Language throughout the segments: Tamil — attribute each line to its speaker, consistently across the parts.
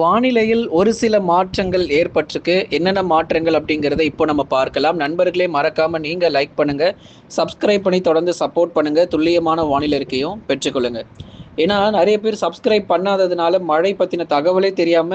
Speaker 1: வானிலையில் ஒரு சில மாற்றங்கள் ஏற்பட்டிருக்கு. என்னென்ன மாற்றங்கள் அப்படிங்கிறத இப்போ நம்ம பார்க்கலாம். நண்பர்களே மறக்காம நீங்க லைக் பண்ணுங்க. சப்ஸ்கிரைப் பண்ணி தொடர்ந்து சப்போர்ட் பண்ணுங்க. துல்லியமான வானிலை இருக்கையும் பெற்றுக்கொள்ளுங்க. ஏன்னா நிறைய பேர் சப்ஸ்கிரைப் பண்ணாததுனால மழை பத்தின தகவலே தெரியாம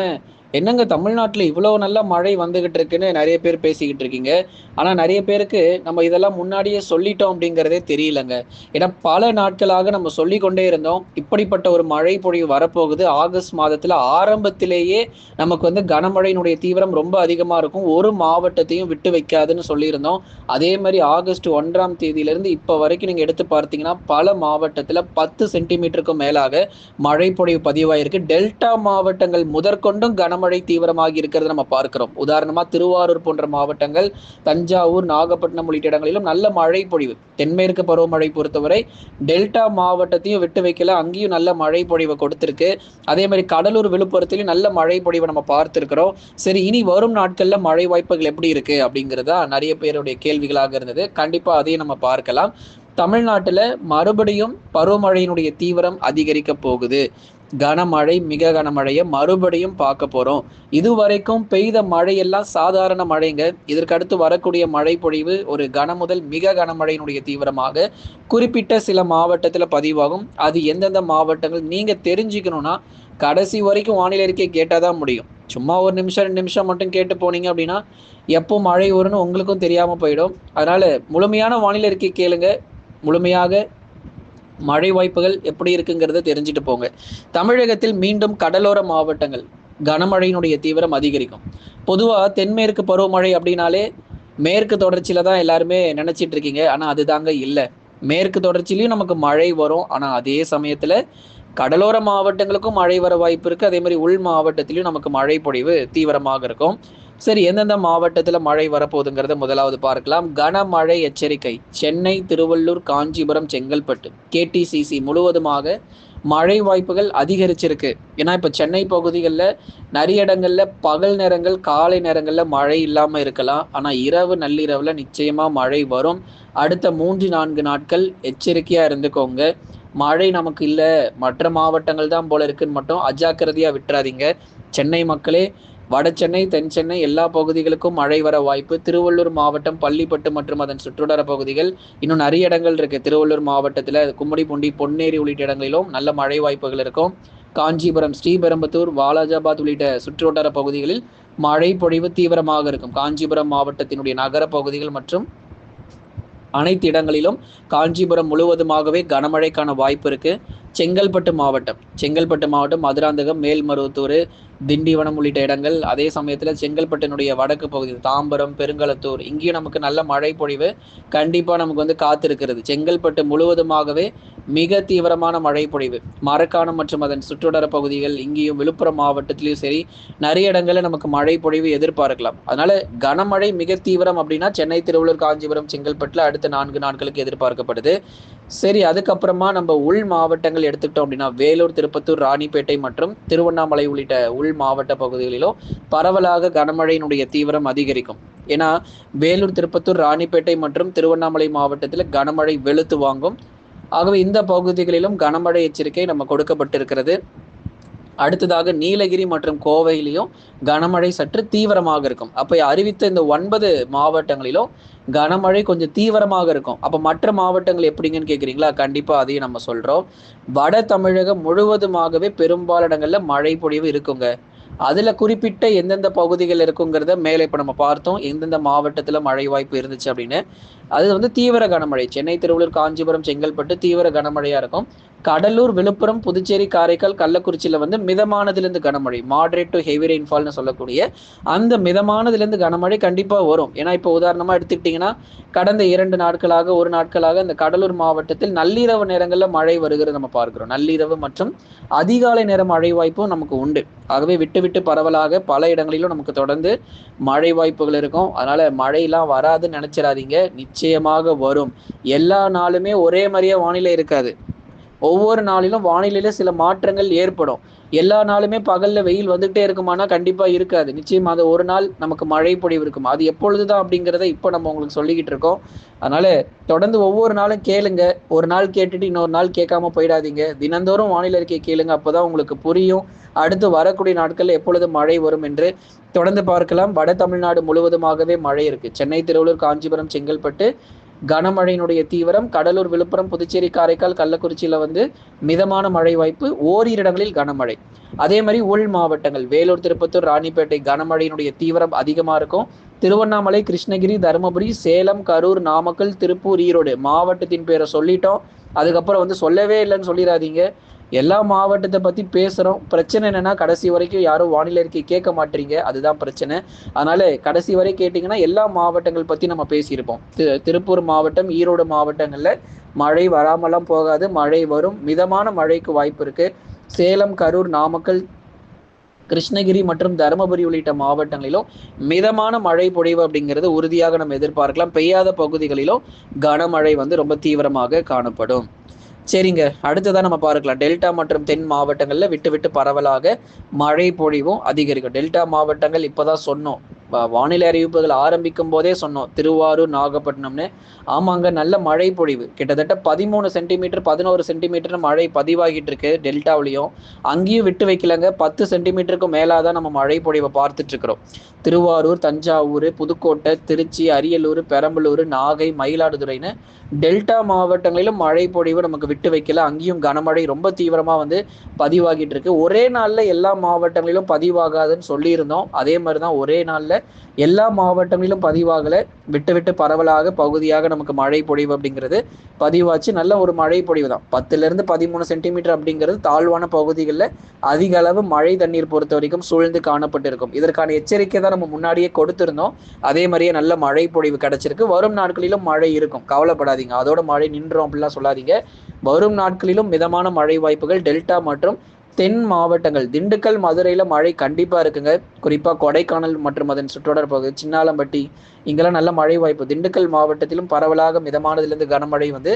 Speaker 1: என்னங்க தமிழ்நாட்டில் இவ்வளோ நல்ல மழை வந்துகிட்டு இருக்குன்னு நிறைய பேர் பேசிக்கிட்டு இருக்கீங்க? ஆனால் நிறைய பேருக்கு நம்ம இதெல்லாம் முன்னாடியே சொல்லிட்டோம் அப்படிங்கிறதே தெரியலங்க. ஏன்னா பல நாட்களாக நம்ம சொல்லி கொண்டே இருந்தோம். இப்படிப்பட்ட ஒரு மழை பொழிவு வரப்போகுது. ஆகஸ்ட் மாதத்தில் ஆரம்பத்திலேயே நமக்கு வந்து கனமழையினுடைய தீவிரம் ரொம்ப அதிகமாக இருக்கும். ஒரு மாவட்டத்தையும் விட்டு வைக்காதுன்னு சொல்லியிருந்தோம். அதே மாதிரி ஆகஸ்ட் ஒன்றாம் தேதியிலிருந்து இப்போ வரைக்கும் நீங்கள் எடுத்து பார்த்தீங்கன்னா பல மாவட்டத்தில் பத்து சென்டிமீட்டருக்கும் மேலாக மழை பொழிவு பதிவாயிருக்கு. டெல்டா மாவட்டங்கள் முதற்கொண்டும் கனமழை தீவிரமாகி இருக்கிறத நம்ம பார்க்கிறோம். உதாரணமா திருவாரூர் போன்ற மாவட்டங்கள் தஞ்சாவூர் நாகப்பட்டினம் உள்ளிட்ட இடங்களிலும் நல்ல மழை பொழிவு. தென்மேற்கு பருவமழை பொறுத்தவரை டெல்டா மாவட்டத்தையும் விட்டு வைக்கல அங்கேயும் நல்ல மழை பொழிவை கொடுத்திருக்கு. அதே மாதிரி கடலூர் விழுப்புரத்திலையும் நல்ல மழை பொழிவை நம்ம பார்த்திருக்கிறோம். சரி இனி வரும் நாட்கள்ல மழை வாய்ப்புகள் எப்படி இருக்கு அப்படிங்கிறதா நிறைய பேருடைய கேள்விகளாக இருந்தது. கண்டிப்பா அதையும் நம்ம பார்க்கலாம். தமிழ்நாட்டில் மறுபடியும் பருவமழையினுடைய தீவிரம் அதிகரிக்க போகுது. கனமழை மிக கனமழையை மறுபடியும் பார்க்க போகிறோம் இதுவரைக்கும் பெய்த மழையெல்லாம் சாதாரண மழைங்க. இதற்கடுத்து வரக்கூடிய மழை பொழிவு ஒரு கன முதல் மிக கனமழையினுடைய தீவிரமாக குறிப்பிட்ட சில மாவட்டத்தில் பதிவாகும். அது எந்தெந்த மாவட்டங்கள் நீங்கள் தெரிஞ்சுக்கணும்னா கடைசி வரைக்கும் வானிலை அறிக்கை கேட்டாதான் முடியும். சும்மா ஒரு நிமிஷம் ரெண்டு நிமிஷம் மட்டும் கேட்டு போனீங்க அப்படின்னா எப்போ மழை வரும்னு உங்களுக்கும் தெரியாமல் போயிடும். அதனால் முழுமையான வானிலை அறிக்கை கேளுங்க. முழுமையாக மழை வாய்ப்புகள் எப்படி இருக்குங்கிறத தெரிஞ்சுட்டு போங்க. தமிழகத்தில் மீண்டும் கடலோர மாவட்டங்கள் கனமழையினுடைய தீவிரம் அதிகரிக்கும். பொதுவாக தென்மேற்கு பருவமழை அப்படின்னாலே மேற்கு தொடர்ச்சியில தான் எல்லாருமே நினைச்சிட்டு இருக்கீங்க. ஆனா அதுதாங்க இல்லை. மேற்கு தொடர்ச்சியிலையும் நமக்கு மழை வரும். ஆனா அதே சமயத்துல கடலோர மாவட்டங்களுக்கும் மழை வர வாய்ப்பு இருக்கு. அதே மாதிரி உள் மாவட்டத்திலையும் நமக்கு மழை பொழிவு தீவிரமாக இருக்கும். சரி எந்தெந்த மாவட்டத்தில் மழை வரப்போகுதுங்கிறத முதலாவது பார்க்கலாம். கனமழை எச்சரிக்கை. சென்னை திருவள்ளூர் காஞ்சிபுரம் செங்கல்பட்டு. கேடிசிசி முழுவதுமாக மழை வாய்ப்புகள் அதிகரிச்சிருக்கு. ஏன்னா இப்போ சென்னை பகுதிகளில் நிறைய இடங்களில் பகல் நேரங்கள் காலை நேரங்களில் மழை இல்லாமல் இருக்கலாம். ஆனால் இரவு நள்ளிரவில் நிச்சயமாக மழை வரும். அடுத்த மூன்று நான்கு நாட்கள் எச்சரிக்கையாக இருந்துக்கோங்க. மழை நமக்கு இல்லை. மற்ற மாவட்டங்கள் தான் போல இருக்குன்னு மட்டும் அஜாக்கிரதையாக விட்டுறாதீங்க. சென்னை மக்களே வட சென்னை தென் சென்னை எல்லா பகுதிகளுக்கும் மழை வர வாய்ப்பு. திருவள்ளூர் மாவட்டம் பள்ளிப்பட்டு மற்றும் அதன் சுற்றுவட்டார பகுதிகள் இன்னும் நிறைய இடங்கள் இருக்கு. திருவள்ளூர் மாவட்டத்தில் கும்மிடிப்பூண்டி பொன்னேரி உள்ளிட்ட இடங்களிலும் நல்ல மழை வாய்ப்புகள் இருக்கும். காஞ்சிபுரம் ஸ்ரீபெரும்புத்தூர் வாலாஜாபாத் உள்ளிட்ட சுற்றுவட்டார பகுதிகளில் மழை பொழிவு தீவிரமாக இருக்கும். காஞ்சிபுரம் மாவட்டத்தினுடைய நகர பகுதிகள் மற்றும் அனைத்து இடங்களிலும் காஞ்சிபுரம் முழுவதுமாகவே கனமழைக்கான வாய்ப்பு இருக்குது செங்கல்பட்டு மாவட்டம். செங்கல்பட்டு மாவட்டம் மதுராந்தகம் மேல்மருவத்தூர் திண்டிவனம் உள்ளிட்ட இடங்கள். அதே சமயத்தில் செங்கல்பட்டினுடைய வடக்கு பகுதி தாம்பரம் பெருங்கலத்தூர் இங்கேயும் நமக்கு நல்ல மழை பொழிவு கண்டிப்பாக நமக்கு வந்து காத்திருக்கிறது. செங்கல்பட்டு முழுவதுமாகவே மிக தீவிரமான மழை பொழிவு. மரக்காணம் மற்றும் அதன் சுற்றுவட்டார பகுதிகள் இங்கேயும் விழுப்புரம் மாவட்டத்திலையும் சரி நிறைய இடங்களில் நமக்கு மழை பொழிவு எதிர்பார்க்கலாம். அதனால கனமழை மிக தீவிரம் அப்படின்னா சென்னை திருவள்ளூர் காஞ்சிபுரம் செங்கல்பட்டில் அடுத்த நான்கு நாட்களுக்கு எதிர்பார்க்கப்படுது. சரி அதுக்கப்புறமா நம்ம உள் மாவட்டங்கள் எடுத்துக்கிட்டோம் அப்படின்னா வேலூர் திருப்பத்தூர் ராணிப்பேட்டை மற்றும் திருவண்ணாமலை உள்ளிட்ட உள் மாவட்ட பகுதிகளிலும் பரவலாக கனமழையினுடைய தீவிரம் அதிகரிக்கும். ஏன்னா வேலூர் திருப்பத்தூர் ராணிப்பேட்டை மற்றும் திருவண்ணாமலை மாவட்டத்தில் கனமழை வெளுத்து வாங்கும். ஆகவே இந்த பகுதிகளிலும் கனமழை எச்சரிக்கை நம்ம கொடுக்கப்பட்டிருக்கிறது. அடுத்ததாக நீலகிரி மற்றும் கோவையிலையும் கனமழை சற்று தீவிரமாக இருக்கும். அப்போ அறிவித்த இந்த ஒன்பது மாவட்டங்களிலும் கனமழை கொஞ்சம் தீவிரமாக இருக்கும். அப்போ மற்ற மாவட்டங்கள் எப்படிங்கன்னு கேட்குறீங்களா கண்டிப்பாக அதையும் நம்ம சொல்கிறோம் வட தமிழகம் முழுவதுமாகவே பெரும்பாலான இடங்களில் மழை பொழிவு இருக்குங்க. அதில் குறிப்பிட்ட எந்தெந்த பகுதிகள் இருக்குங்கிறத மேலே இப்போ நம்ம பார்த்தோம். எந்தெந்த மாவட்டத்தில் மழை வாய்ப்பு இருந்துச்சு அப்படின்னு. அது வந்து தீவிர கனமழை. சென்னை திருவள்ளூர் காஞ்சிபுரம் செங்கல்பட்டு தீவிர கனமழையாக இருக்கும். கடலூர் விழுப்புரம் புதுச்சேரி காரைக்கால் கள்ளக்குறிச்சியில் வந்து மிதமானதுலேருந்து கனமழை மாடரேட் டு ஹெவி ரெயின்ஃபால்னு சொல்லக்கூடிய அந்த மிதமானதுலேருந்து கனமழை கண்டிப்பாக வரும். ஏன்னா இப்போ உதாரணமாக எடுத்துக்கிட்டிங்கன்னா கடந்த இரண்டு நாட்களாக ஒரு நாட்களாக இந்த கடலூர் மாவட்டத்தில் நள்ளிரவு நேரங்களில் மழை வருகிறது நம்ம பார்க்கிறோம். நள்ளிரவு மற்றும் அதிகாலை நேர மழை வாய்ப்பும் நமக்கு உண்டு. ஆகவே விட்டு விட்டு பரவலாக பல இடங்களிலும் நமக்கு தொடர்ந்து மழை வாய்ப்புகள் இருக்கும். அதனால் மழையெல்லாம் வராதுன்னு நினச்சிடாதீங்க. நிச்சயமாக வரும். எல்லா நாளுமே ஒரே மாதிரியே வானிலை இருக்காது. ஒவ்வொரு நாளிலும் வானிலையில சில மாற்றங்கள் ஏற்படும். எல்லா நாளுமே பகல்ல வெயில் வந்துகிட்டே இருக்குமானா கண்டிப்பா இருக்காது. நிச்சயம் அது ஒரு நாள் நமக்கு மழை பொழிவு இருக்கும். அது எப்பொழுதுதான் அப்படிங்கிறத இப்போ நம்ம உங்களுக்கு சொல்லிக்கிட்டு இருக்கோம். அதனால தொடர்ந்து ஒவ்வொரு நாளும் கேளுங்க. ஒரு நாள் கேட்டுட்டு இன்னொரு நாள் கேட்காம போயிடாதீங்க. தினந்தோறும் வானிலை அறிக்கை கேளுங்க. அப்போதான் உங்களுக்கு புரியும். அடுத்து வரக்கூடிய நாட்களில் எப்பொழுது மழை வரும் என்று தொடர்ந்து பார்க்கலாம். வட தமிழ்நாடு முழுவதுமாகவே மழை இருக்கு. சென்னை திருவள்ளூர் காஞ்சிபுரம் செங்கல்பட்டு கனமழையினுடைய தீவிரம் கடலூர் விழுப்புரம் புதுச்சேரி காரைக்கால் கள்ளக்குறிச்சியில் வந்து மிதமான மழை வாய்ப்பு ஓரிரு இடங்களில் கனமழை. அதே மாதிரி உள் மாவட்டங்கள் வேலூர் திருப்பத்தூர் ராணிப்பேட்டை கனமழையினுடைய தீவிரம் அதிகமாக இருக்கும். திருவண்ணாமலை கிருஷ்ணகிரி தருமபுரி சேலம் கரூர் நாமக்கல் திருப்பூர் ஈரோடு மாவட்டத்தின் பேரை சொல்லிட்டோம். அதுக்கப்புறம் வந்து சொல்லவே இல்லைன்னு சொல்லிடாதீங்க. எல்லா மாவட்டத்தை பத்தி பேசுறோம். பிரச்சனை என்னன்னா கடைசி வரைக்கும் யாரும் வானிலை அறிக்கை கேட்க மாட்டீங்க. அதுதான் பிரச்சனை. அதனால கடைசி வரை கேட்டீங்கன்னா எல்லா மாவட்டங்கள் பத்தி நம்ம பேசியிருப்போம். திருப்பூர் மாவட்டம் ஈரோடு மாவட்டங்கள்ல மழை வராமலாம் போகாது. மழை வரும். மிதமான மழைக்கு வாய்ப்பு இருக்கு. சேலம் கரூர் நாமக்கல் கிருஷ்ணகிரி மற்றும் தருமபுரி உள்ளிட்ட மாவட்டங்களிலும் மிதமான மழை பொழிவு அப்படிங்கிறது உறுதியாக நம்ம எதிர்பார்க்கலாம். பெய்யாத பகுதிகளிலும் கனமழை வந்து ரொம்ப தீவிரமாக காணப்படும். சரிங்க. அடுத்ததான் நம்ம பார்க்கலாம். டெல்டா மற்றும் தென் மாவட்டங்களில் விட்டு விட்டு பரவலாக மழை பொழிவும் அதிகரிக்கும். டெல்டா மாவட்டங்கள் இப்போதான் சொன்னோம். வானிலை அறிவிப்புகள் ஆரம்பிக்கும் போதே சொன்னோம். திருவாரூர் நாகப்பட்டினம்னு. ஆமாங்க நல்ல மழை பொழிவு. கிட்டத்தட்ட பதிமூணு சென்டிமீட்டர் பதினோரு சென்டிமீட்டர் மழை பதிவாகிட்டு இருக்கு டெல்டாவிலையும். அங்கேயும் விட்டு வைக்கலங்க. பத்து சென்டிமீட்டருக்கும் மேலாதான் நம்ம மழை பொழிவை பார்த்துட்டு இருக்கிறோம். திருவாரூர் தஞ்சாவூர் புதுக்கோட்டை திருச்சி அரியலூர் பெரம்பலூர் நாகை மயிலாடுதுறைன்னு டெல்டா மாவட்டங்களிலும் மழை பொழிவு நமக்கு விட்டு வைக்கல. அங்கேயும் கனமழை ரொம்ப தீவிரமாக வந்து பதிவாகிட்டு இருக்கு. ஒரே நாளில் எல்லா மாவட்டங்களிலும் பதிவாகாதுன்னு சொல்லியிருந்தோம். அதே மாதிரி தான் ஒரே நாளில் எல்லா மாவட்டங்களிலும் பதிவாகல. விட்டு விட்டு பரவலாக பகுதியாக நமக்கு மழை பொழிவு அப்படிங்கிறது பதிவாச்சு. நல்ல ஒரு மழை பொழிவு தான். பத்துலேருந்து பதிமூணு சென்டிமீட்டர் அப்படிங்கிறது தாழ்வான பகுதிகளில் அதிக அளவு மழை தண்ணீர் பொறுத்த வரைக்கும் சூழ்ந்து காணப்பட்டிருக்கும். இதற்கான எச்சரிக்கை தான் நம்ம முன்னாடியே கொடுத்திருந்தோம். அதே மாதிரியே நல்ல மழை பொழிவு கிடைச்சிருக்கு. வரும் நாட்களிலும் மழை இருக்கும். கவலைப்படாதீங்க. அதோட மழை நின்றோம் அப்படிலாம் சொல்லாதீங்க. வரும் நாட்களிலும் மிதமான மழை வாய்ப்புகள் டெல்டா மற்றும் தென் மாவட்டங்கள். திண்டுக்கல் மதுரையில் மழை கண்டிப்பாக இருக்குங்க. குறிப்பாக கொடைக்கானல் மற்றும் அதன் சுற்றோடர் பகுதி சின்னாலம்பட்டி இங்கெல்லாம் நல்ல மழை வாய்ப்பு. திண்டுக்கல் மாவட்டத்திலும் பரவலாக மிதமானதுலேருந்து கனமழை வந்து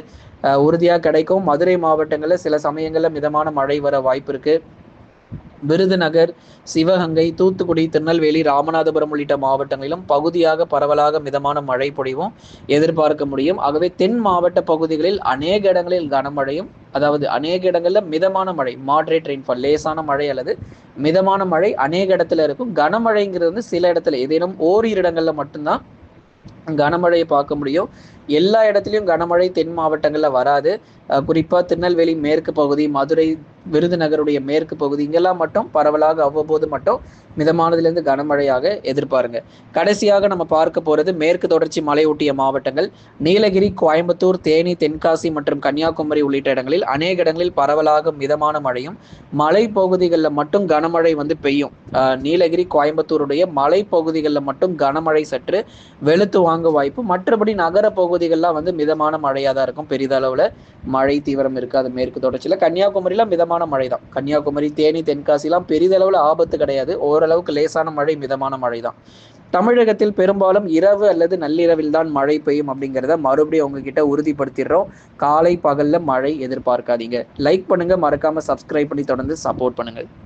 Speaker 1: உறுதியாக கிடைக்கும். மதுரை மாவட்டங்களில் சில சமயங்களில் மிதமான மழை வர வாய்ப்பு இருக்குது விருதுநகர் சிவகங்கை தூத்துக்குடி திருநெல்வேலி ராமநாதபுரம் உள்ளிட்ட மாவட்டங்களிலும் பகுதியாக பரவலாக மிதமான மழை பொழிவும் எதிர்பார்க்க முடியும். ஆகவே தென் மாவட்ட பகுதிகளில் அநேக இடங்களில் கனமழையும் அதாவது அநேக இடங்களில் மிதமான மழை மாட்ரேட் ரெயின்ஃபால் லேசான மழை அல்லது மிதமான மழை அநேக இடத்துல இருக்கும். கனமழைங்கிறது வந்து சில இடத்துல ஏதேனும் ஓரிரு இடங்கள்ல மட்டும்தான் கனமழையை பார்க்க முடியும். எல்லா இடத்துலையும் கனமழை தென் மாவட்டங்களில் வராது. குறிப்பாக திருநெல்வேலி மேற்கு பகுதி மதுரை விருதுநகருடைய மேற்கு பகுதி இங்கெல்லாம் மட்டும் பரவலாக அவ்வப்போது மட்டும் மிதமானதுலேருந்து கனமழையாக எதிர்பாருங்க. கடைசியாக நம்ம பார்க்க போகிறது மேற்கு தொடர்ச்சி மலையொட்டிய மாவட்டங்கள். நீலகிரி கோயம்புத்தூர் தேனி தென்காசி மற்றும் கன்னியாகுமரி உள்ளிட்ட இடங்களில் அநேக இடங்களில் பரவலாக மிதமான மழையும் மலை பகுதிகளில் மட்டும் கனமழை வந்து பெய்யும். நீலகிரி கோயம்புத்தூருடைய மலை பகுதிகளில் மட்டும் கனமழை சற்று வெளுத்து வாங்க வாய்ப்பு. மற்றபடி நகர பகுதிகள்லாம் வந்து மிதமான மழையாக தான் இருக்கும். பெரிதளவில் மழை தீவிரம் இருக்காது மேற்கு தொடர்ச்சியில். கன்னியாகுமரியில் மிதமான மழை தான். கன்னியாகுமரி தேனி தென்காசிலாம் பெரிதளவில் ஆபத்து கிடையாது. ஓரளவுக்கு லேசான மழை மிதமான மழை தான். தமிழகத்தில் பெரும்பாலும் இரவு அல்லது நள்ளிரவில் தான் மழை பெய்யும் அப்படிங்கிறத மறுபடியும் உங்ககிட்ட உறுதிப்படுத்திடுறோம். காலை பகலில் மழை எதிர்பார்க்காதீங்க. லைக் பண்ணுங்கள் மறக்காம சப்ஸ்கிரைப் பண்ணி தொடர்ந்து சப்போர்ட் பண்ணுங்கள்.